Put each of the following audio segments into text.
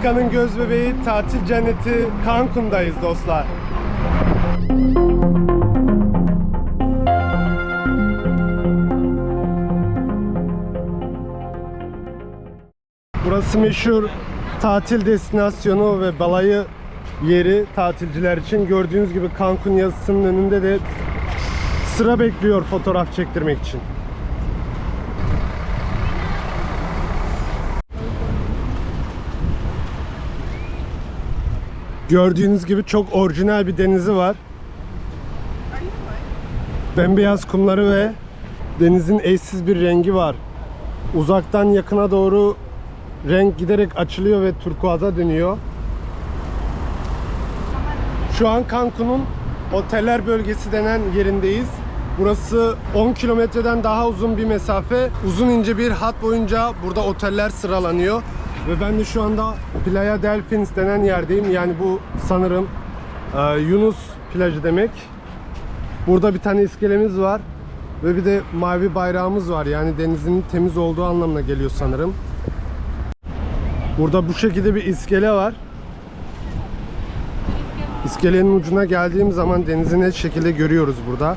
Meksika'nın göz bebeği tatil cenneti Cancun'dayız dostlar. Burası meşhur tatil destinasyonu ve balayı yeri tatilciler için. Gördüğünüz gibi Cancun yazısının önünde de sıra bekliyor fotoğraf çektirmek için. Gördüğünüz gibi çok orijinal bir denizi var. Bembeyaz kumları ve denizin eşsiz bir rengi var. Uzaktan yakına doğru renk giderek açılıyor ve turkuaza dönüyor. Şu an Cancun'un oteller bölgesi denen yerindeyiz. Burası 10 kilometreden daha uzun bir mesafe. Uzun ince bir hat boyunca burada oteller sıralanıyor. Ve ben de şu anda Playa Delfins denen yerdeyim. Yani bu sanırım e, Yunus plajı demek. Burada bir tane iskelemiz var. Ve bir de mavi bayrağımız var. Yani denizin temiz olduğu anlamına geliyor sanırım. Burada bu şekilde bir iskele var. İskelenin ucuna geldiğim zaman denizi net şekilde görüyoruz burada.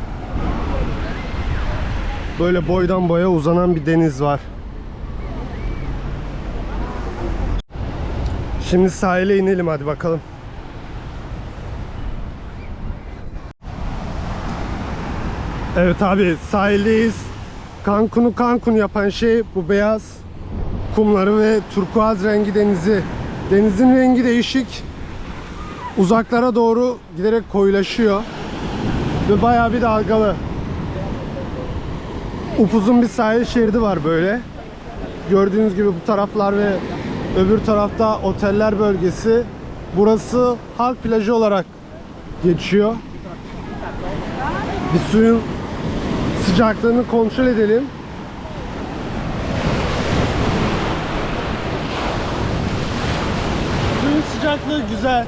Böyle boydan boya uzanan bir deniz var. Şimdi sahile inelim hadi bakalım. Evet abi sahildeyiz. Cancun'u Cancun yapan şey bu beyaz kumları ve turkuaz rengi denizi. Denizin rengi değişik. Uzaklara doğru giderek koyulaşıyor. Ve bayağı bir dalgalı. Upuzun bir sahil şeridi var böyle. Gördüğünüz gibi bu taraflar ve öbür tarafta oteller bölgesi. Burası halk plajı olarak geçiyor. Bir suyun sıcaklığını kontrol edelim. Suyun sıcaklığı güzel.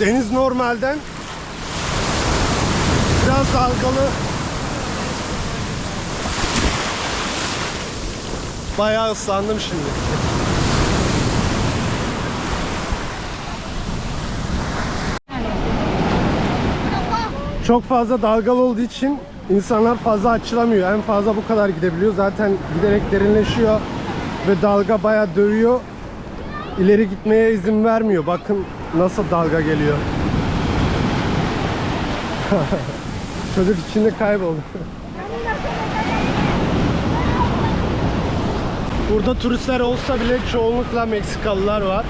Deniz normalden biraz dalgalı. Bayağı ıslandım şimdi. Çok fazla dalgalı olduğu için insanlar fazla açılamıyor. En fazla bu kadar gidebiliyor. Zaten giderek derinleşiyor ve dalga bayağı dövüyor. İleri gitmeye izin vermiyor. Bakın nasıl dalga geliyor. Çocuk içinde kayboldu. Burada turistler olsa bile çoğunlukla Meksikalılar var.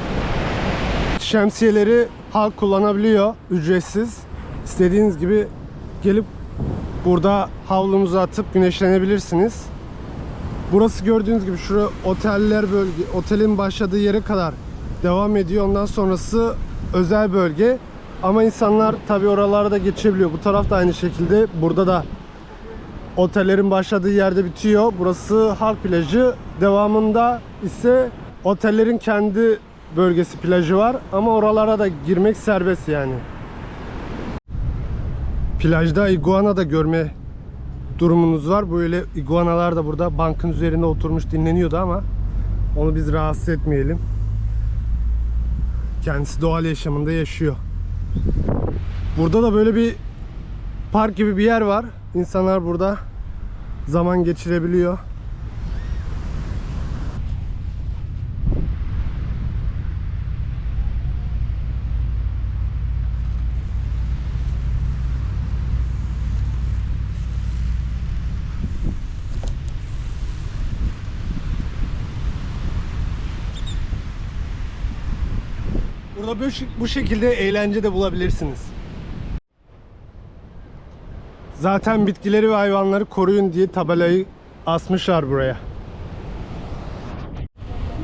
Şemsiyeleri halk kullanabiliyor ücretsiz. İstediğiniz gibi gelip burada havlumuzu atıp güneşlenebilirsiniz. Burası gördüğünüz gibi şurada oteller bölge, otelin başladığı yere kadar devam ediyor. Ondan sonrası özel bölge. Ama insanlar tabi oralarda da geçebiliyor. Bu taraf da aynı şekilde. Burada da otellerin başladığı yerde bitiyor. Burası halk plajı. Devamında ise otellerin kendi bölgesi plajı var. Ama oralara da girmek serbest yani. Plajda iguana da görme durumunuz var. Böyle iguanalar da burada bankın üzerinde oturmuş dinleniyordu ama onu biz rahatsız etmeyelim. Kendisi doğal yaşamında yaşıyor. Burada da böyle bir park gibi bir yer var. İnsanlar burada zaman geçirebiliyor. Burada bu, şekilde eğlence de bulabilirsiniz. Zaten bitkileri ve hayvanları koruyun diye tabelayı asmışlar buraya.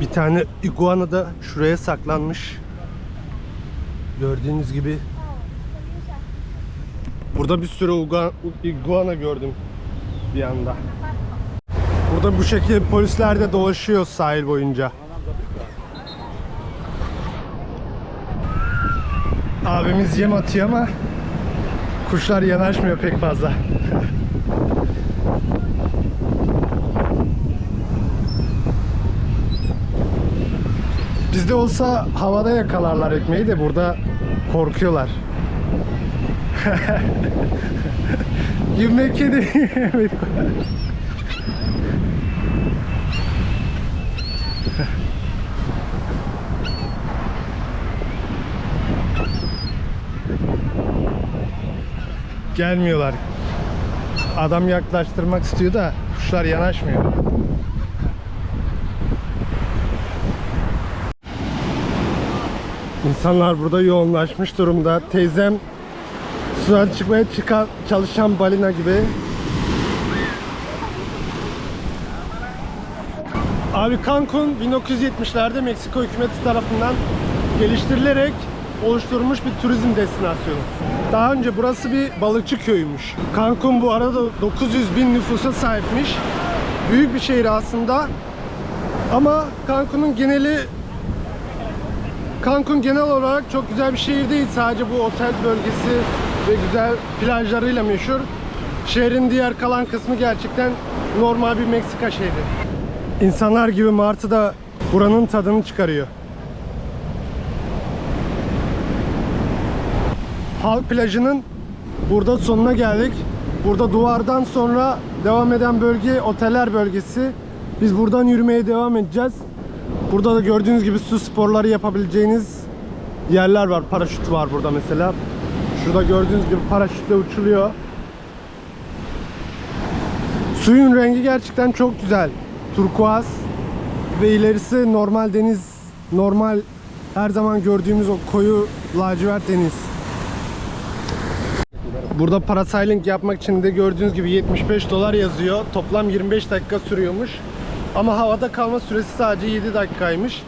Bir tane iguana da şuraya saklanmış. Gördüğünüz gibi. Burada bir sürü iguana gördüm bir anda. Burada bu şekilde polisler de dolaşıyor sahil boyunca. Abimiz yem atıyor ama Kuşlar yanaşmıyor pek fazla. Bizde olsa havada yakalarlar ekmeği de burada korkuyorlar. you make it Gelmiyorlar. Adam yaklaştırmak istiyor da kuşlar yanaşmıyor. İnsanlar burada yoğunlaşmış durumda. Teyzem sudan çıkmaya çıkan çalışan balina gibi. Abi Cancun 1970'lerde Meksika hükümeti tarafından geliştirilerek oluşturulmuş bir turizm destinasyonu. Daha önce burası bir balıkçı köyüymüş. Cancun bu arada 900 bin nüfusa sahipmiş. Büyük bir şehir aslında. Ama Cancun'un geneli Cancun genel olarak çok güzel bir şehir değil. Sadece bu otel bölgesi ve güzel plajlarıyla meşhur. Şehrin diğer kalan kısmı gerçekten normal bir Meksika şehri. İnsanlar gibi Martı da buranın tadını çıkarıyor. Halk plajının burada sonuna geldik. Burada duvardan sonra devam eden bölge oteller bölgesi. Biz buradan yürümeye devam edeceğiz. Burada da gördüğünüz gibi su sporları yapabileceğiniz yerler var. Paraşüt var burada mesela. Şurada gördüğünüz gibi paraşütle uçuluyor. Suyun rengi gerçekten çok güzel. Turkuaz ve ilerisi normal deniz, normal her zaman gördüğümüz o koyu lacivert deniz. Burada parasailing yapmak için de gördüğünüz gibi 75 dolar yazıyor. Toplam 25 dakika sürüyormuş. Ama havada kalma süresi sadece 7 dakikaymış.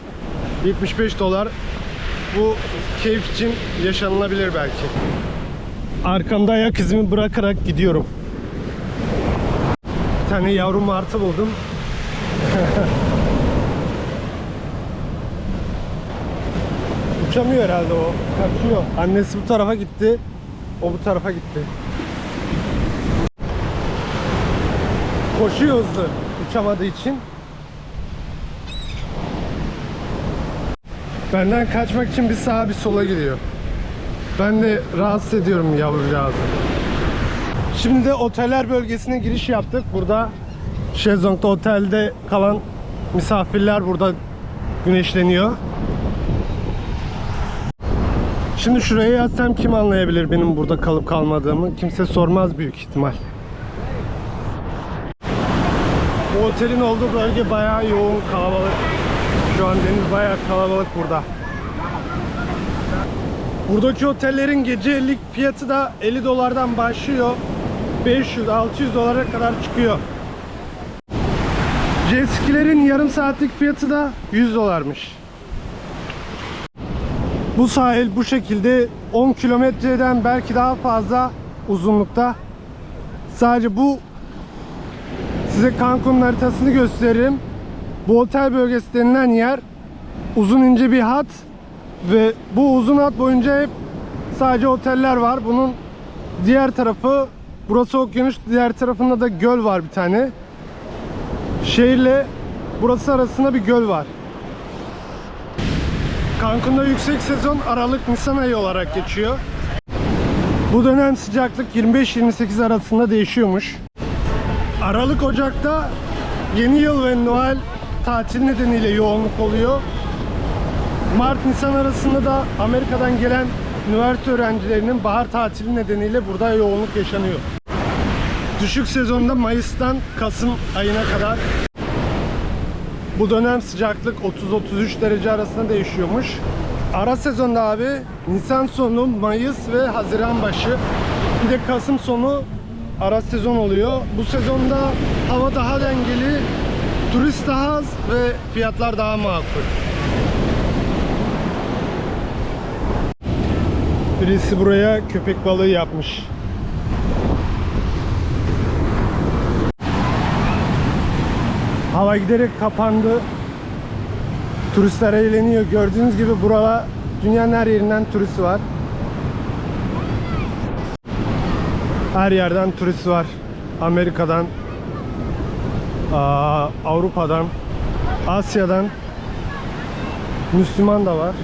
75 dolar. Bu keyif için yaşanılabilir belki. Arkamda ayak izimi bırakarak gidiyorum. Bir tane yavru martı buldum. Uçamıyor herhalde o. Kaçıyor. Annesi bu tarafa gitti. O bu tarafa gitti. Koşuyor hızlı. Uçamadığı için. Benden kaçmak için bir sağa bir sola gidiyor. Ben de rahatsız ediyorum yavrucağızı. Şimdi de oteller bölgesine giriş yaptık. Burada Şezlong'da otelde kalan misafirler burada güneşleniyor. Şimdi şuraya yazsam kim anlayabilir benim burada kalıp kalmadığımı? Kimse sormaz büyük ihtimal. Bu otelin olduğu bölge bayağı yoğun, kalabalık. Şu an deniz bayağı kalabalık burada. Buradaki otellerin gecelik fiyatı da 50 dolardan başlıyor. 500-600 dolara kadar çıkıyor. Jet yarım saatlik fiyatı da 100 dolarmış. Bu sahil bu şekilde 10 kilometreden belki daha fazla uzunlukta. Sadece bu size Cancun'un haritasını gösteririm. Bu otel bölgesi denilen yer uzun ince bir hat ve bu uzun hat boyunca hep sadece oteller var. Bunun diğer tarafı burası okyanus, diğer tarafında da göl var bir tane. Şehirle burası arasında bir göl var. Cancun'da yüksek sezon Aralık Nisan ayı olarak geçiyor. Bu dönem sıcaklık 25-28 arasında değişiyormuş. Aralık Ocak'ta yeni yıl ve Noel tatil nedeniyle yoğunluk oluyor. Mart Nisan arasında da Amerika'dan gelen üniversite öğrencilerinin bahar tatili nedeniyle burada yoğunluk yaşanıyor. Düşük sezonda Mayıs'tan Kasım ayına kadar bu dönem sıcaklık 30-33 derece arasında değişiyormuş. Ara sezonda abi Nisan sonu, Mayıs ve Haziran başı. Bir de Kasım sonu ara sezon oluyor. Bu sezonda hava daha dengeli, turist daha az ve fiyatlar daha makul. Birisi buraya köpek balığı yapmış. Hava giderek kapandı. Turistler eğleniyor. Gördüğünüz gibi burada dünyanın her yerinden turist var. Her yerden turist var. Amerika'dan, Avrupa'dan, Asya'dan. Müslüman da var.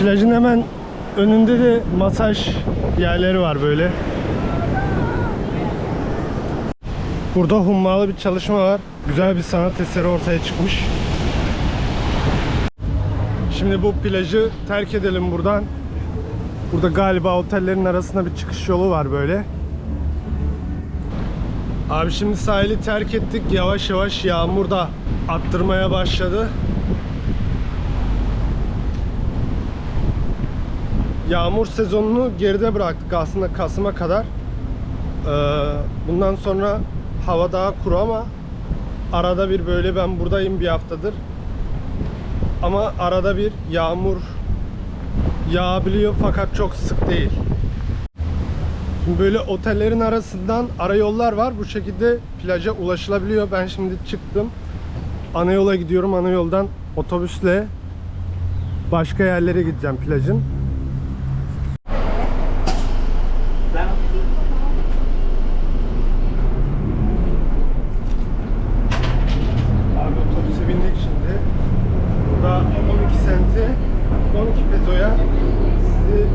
Plajın hemen önünde de masaj yerleri var böyle. Burada hummalı bir çalışma var. Güzel bir sanat eseri ortaya çıkmış. Şimdi bu plajı terk edelim buradan. Burada galiba otellerin arasında bir çıkış yolu var böyle. Abi şimdi sahili terk ettik. Yavaş yavaş yağmur da attırmaya başladı. Yağmur sezonunu geride bıraktık aslında Kasım'a kadar. Ee, bundan sonra hava daha kuru ama arada bir böyle ben buradayım bir haftadır. Ama arada bir yağmur yağabiliyor fakat çok sık değil. Böyle otellerin arasından ara yollar var. Bu şekilde plaja ulaşılabiliyor. Ben şimdi çıktım. Ana yola gidiyorum. Ana yoldan otobüsle başka yerlere gideceğim plajın. Abi otobüse bindik şimdi. Burada 12 sente 12 pezoya sizi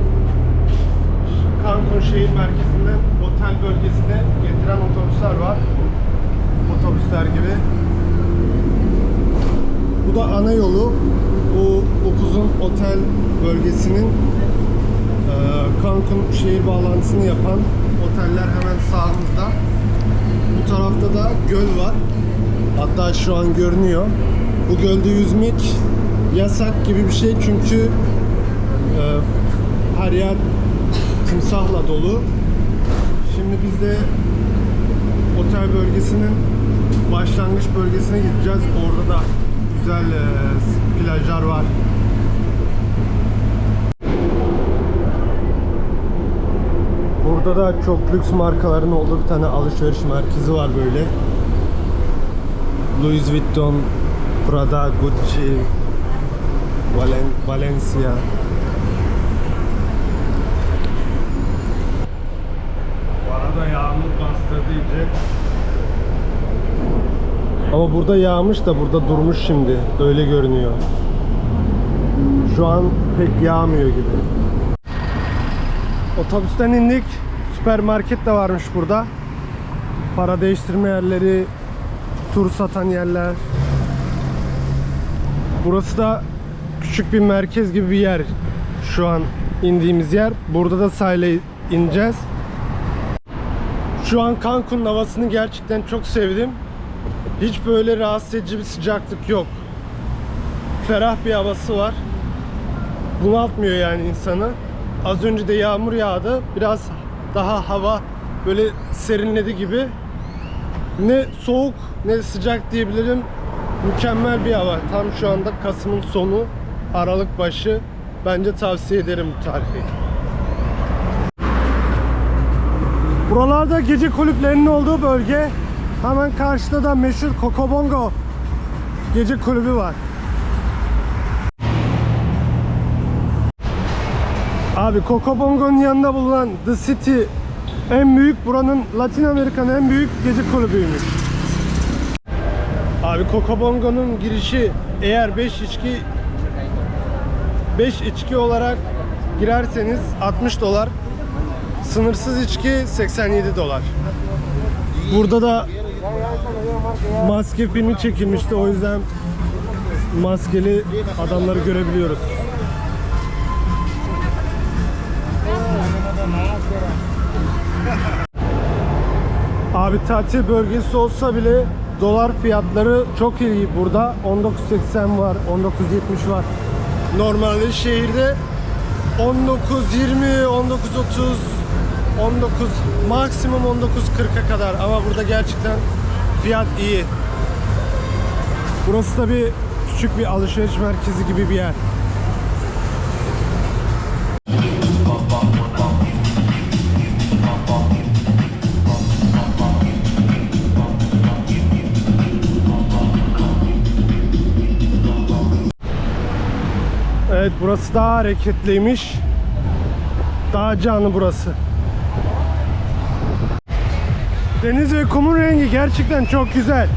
Cancun şehir merkezinden otel bölgesine getiren otobüsler var. Otobüsler gibi. Bu da ana yolu. Bu upuzun otel bölgesinin e, Cancun şehir bağlantısını yapan oteller hemen sağımızda. Bu tarafta da göl var. Hatta şu an görünüyor. Bu gölde yüzmek yasak gibi bir şey çünkü e, her yer timsahla dolu. Şimdi biz de otel bölgesinin başlangıç bölgesine gideceğiz. Orada da güzel e, plajlar var. Burada da çok lüks markaların olduğu bir tane alışveriş merkezi var böyle. Louis Vuitton, Prada, Gucci, Valen Valencia. Bu arada yağmur bastırdı iyice. Ama burada yağmış da burada durmuş şimdi. Öyle görünüyor. Şu an pek yağmıyor gibi. Otobüsten indik. Süpermarket de varmış burada. Para değiştirme yerleri, tur satan yerler. Burası da küçük bir merkez gibi bir yer. Şu an indiğimiz yer. Burada da sahile ineceğiz. Şu an Cancun havasını gerçekten çok sevdim. Hiç böyle rahatsız edici bir sıcaklık yok. Ferah bir havası var. Bunaltmıyor yani insanı. Az önce de yağmur yağdı. Biraz daha hava böyle serinledi gibi. Ne soğuk ne sıcak diyebilirim. Mükemmel bir hava. Tam şu anda Kasım'ın sonu, Aralık başı. Bence tavsiye ederim bu tarihi. Buralarda gece kulüplerinin olduğu bölge. Hemen karşıda da meşhur Kokobongo gece kulübü var. Abi Kokobongo'nun yanında bulunan The City en büyük buranın Latin Amerika'nın en büyük gece kulübüymüş. Abi Kokobongo'nun girişi eğer 5 içki 5 içki olarak girerseniz 60 dolar. Sınırsız içki 87 dolar. Burada da maske filmi çekilmişti o yüzden maskeli adamları görebiliyoruz. Abi tatil bölgesi olsa bile dolar fiyatları çok iyi burada. 19.80 var, 19.70 var. Normalde şehirde 19.20, 19.30, 19 maksimum 19.40'a kadar ama burada gerçekten fiyat iyi. Burası da bir küçük bir alışveriş merkezi gibi bir yer. Evet burası daha hareketliymiş. Daha canlı burası. Deniz ve kumun rengi gerçekten çok güzel.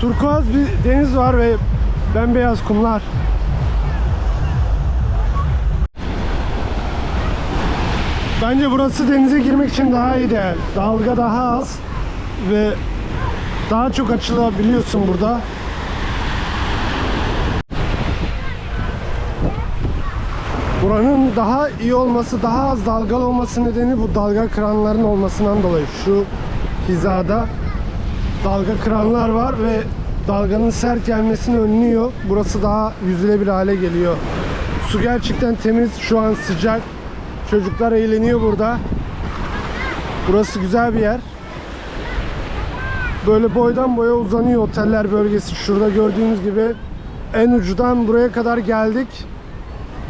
Turkuaz bir deniz var ve bembeyaz kumlar. Bence burası denize girmek için daha iyi değer. Dalga daha az ve daha çok açılabiliyorsun burada. Buranın daha iyi olması, daha az dalgalı olması nedeni bu dalga kıranların olmasından dolayı. Şu hizada dalga kıranlar var ve dalganın sert gelmesini önlüyor. Burası daha yüzülebilir hale geliyor. Su gerçekten temiz, şu an sıcak. Çocuklar eğleniyor burada. Burası güzel bir yer. Böyle boydan boya uzanıyor oteller bölgesi. Şurada gördüğünüz gibi en ucudan buraya kadar geldik.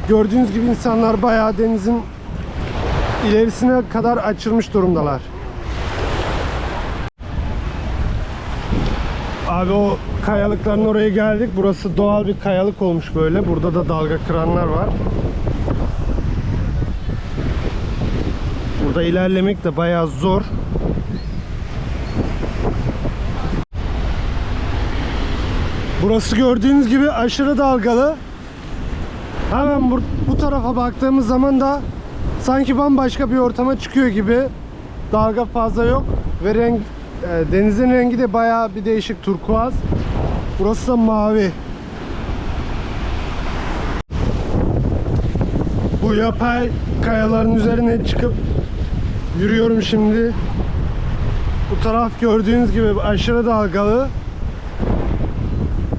Gördüğünüz gibi insanlar bayağı denizin ilerisine kadar açılmış durumdalar. Abi o kayalıkların oraya geldik. Burası doğal bir kayalık olmuş böyle. Burada da dalga kıranlar var. Burada ilerlemek de bayağı zor. Burası gördüğünüz gibi aşırı dalgalı. Hemen bu, bu tarafa baktığımız zaman da sanki bambaşka bir ortama çıkıyor gibi. Dalga fazla yok ve renk e, denizin rengi de bayağı bir değişik turkuaz. Burası da mavi. Bu yapay kayaların üzerine çıkıp yürüyorum şimdi. Bu taraf gördüğünüz gibi aşırı dalgalı.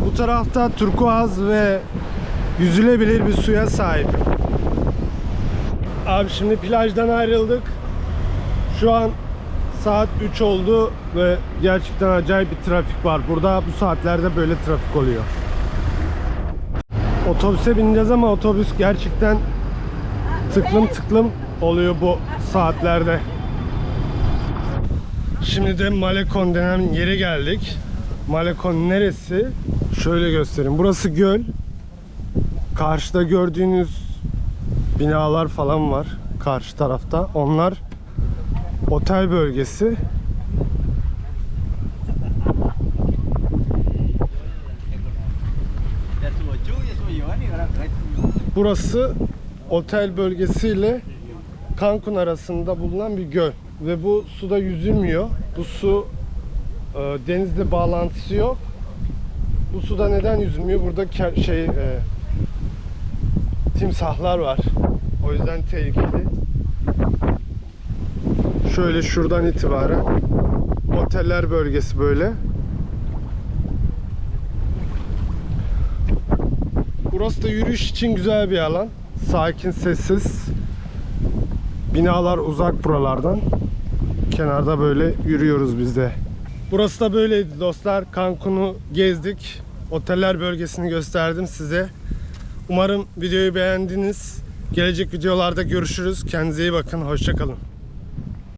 Bu tarafta turkuaz ve yüzülebilir bir suya sahip. Abi şimdi plajdan ayrıldık. Şu an saat 3 oldu ve gerçekten acayip bir trafik var. Burada bu saatlerde böyle trafik oluyor. Otobüse bineceğiz ama otobüs gerçekten tıklım tıklım oluyor bu saatlerde. Şimdi de Malekon denen yere geldik. Malekon neresi? Şöyle göstereyim. Burası göl. Karşıda gördüğünüz binalar falan var karşı tarafta. Onlar otel bölgesi. Burası otel bölgesiyle Cancun arasında bulunan bir göl ve bu suda yüzülmüyor. Bu su e, denizle bağlantısı yok. Bu suda neden yüzülmüyor? Burada şey e, timsahlar var. O yüzden tehlikeli. Şöyle şuradan itibaren oteller bölgesi böyle. Burası da yürüyüş için güzel bir alan. Sakin, sessiz. Binalar uzak buralardan. Kenarda böyle yürüyoruz biz de. Burası da böyleydi dostlar. Cancun'u gezdik. Oteller bölgesini gösterdim size. Umarım videoyu beğendiniz. Gelecek videolarda görüşürüz. Kendinize iyi bakın. Hoşçakalın.